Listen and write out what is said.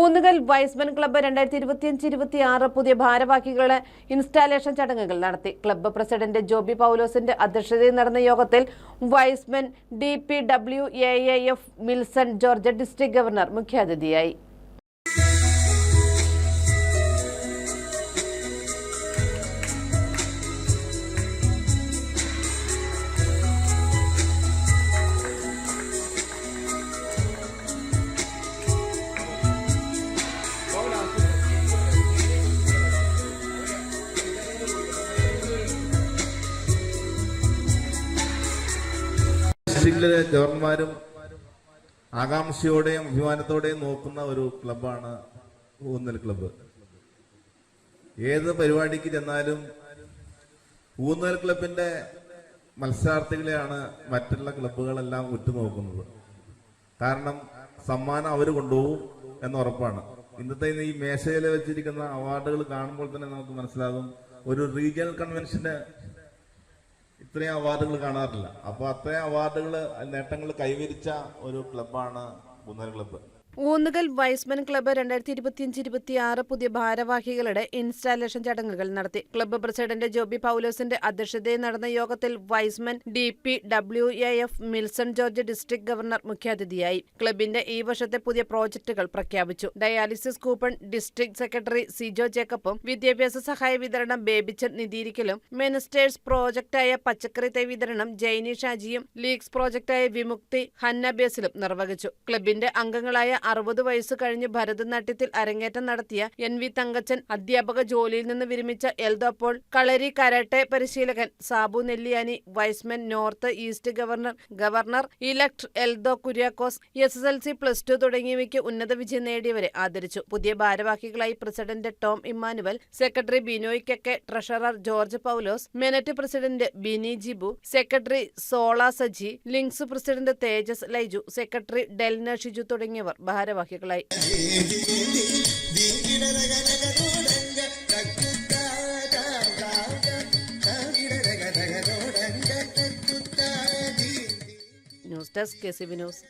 Oonnukal Y's Men club രണ്ടായിരത്തി ഇരുപത്തിയഞ്ച് ഇരുപത്തി ആറ് പുതിയ ഭാരവാഹികളുടെ ഇൻസ്റ്റാലേഷൻ ചടങ്ങുകൾ നടത്തി. ക്ലബ്ബ് പ്രസിഡന്റ് ജോബി പൗലോസിന്റെ അധ്യക്ഷതയിൽ നടന്ന യോഗത്തിൽ Y's men D P W A F Milson George district governor മുഖ്യാതിഥിയായി. ഡിസ്ട്രിക്റ്റിലെ ഗവർണർമാരും ആകാംക്ഷയോടെയും അഭിമാനത്തോടെയും നോക്കുന്ന ഒരു ക്ലബാണ് ഊന്നൽ ക്ലബ്ബ്. ഏത് പരിപാടിക്ക് ചെന്നാലും ഊന്നൽ ക്ലബിന്റെ മത്സരാർത്ഥികളെയാണ് മറ്റുള്ള ക്ലബ്ബുകളെല്ലാം ഉറ്റുനോക്കുന്നത്. കാരണം സമ്മാനം അവർ കൊണ്ടുപോകും എന്ന് ഉറപ്പാണ്. ഇന്നത്തെ ഈ മേശയിൽ വെച്ചിരിക്കുന്ന അവാർഡുകൾ കാണുമ്പോൾ തന്നെ നമുക്ക് മനസ്സിലാകും. ഒരു റീജിയണൽ കൺവെൻഷന് ഇത്രയും അവാർഡുകൾ കാണാറില്ല. അപ്പൊ അത്രയും അവാർഡുകൾ നേട്ടങ്ങൾ കൈവരിച്ച ഒരു ക്ലബ്ബാണ് Kunnara club Oonnukal Y's men club രണ്ടായിരത്തി ഇരുപത്തിയഞ്ച് ഇരുപത്തി ആറ് പുതിയ ഭാരവാഹികളുടെ ഇൻസ്റ്റാലേഷൻ ചടങ്ങുകൾ നടത്തി. ക്ലബ്ബ് പ്രസിഡന്റ് ജോബി പൌലോസിന്റെ അധ്യക്ഷതയിൽ നടന്ന യോഗത്തിൽ Y's men D P W A F Milson George district governor മുഖ്യാതിഥിയായി. ക്ലബിന്റെ ഈ വർഷത്തെ പുതിയ പ്രോജക്ടുകൾ പ്രഖ്യാപിച്ചു. Dialysis coupon district secretary Sijo ജേക്കബും വിദ്യാഭ്യാസ സഹായ വിതരണം ബേബിച്ചൻ നിധിയിരിക്കലും മിനിസ്റ്റേഴ്സ് പ്രോജക്റ്റായ പച്ചക്കറി തൈ വിതരണം ജൈനി ഷാജിയും ലീഗ്സ് പ്രോജക്റ്റായ വിമുക്തി ഹന്ന ബേസിലും നിർവഹിച്ചു. ക്ലബിന്റെ അംഗങ്ങളായ അറുപത് വയസ്സ് കഴിഞ്ഞ് ഭരതനാട്യത്തിൽ അരങ്ങേറ്റം നടത്തിയ എൻ വി തങ്കച്ചൻ അധ്യാപക ജോലിയിൽ നിന്ന് വിരമിച്ച എൽദോപ്പോൾ കളരി കരാട്ടെ പരിശീലകൻ Sabu Nelliyani Y's Men north east governor governor elect Eldho Kuriakose S S L C plus two തുടങ്ങിയവയ്ക്ക് ഉന്നത വിജയം നേടിയവരെ ആദരിച്ചു. പുതിയ ഭാരവാഹികളായി president Tom Immanuel secretary Binoy K K treasurer George പൗലോസ് മെനറ്റ് president Bini Jibu secretary Sola Saji links president Tejas Laiju secretary Delna Shiju തുടങ്ങിയവർ ഭാരവാഹികളായി news desk K C B news.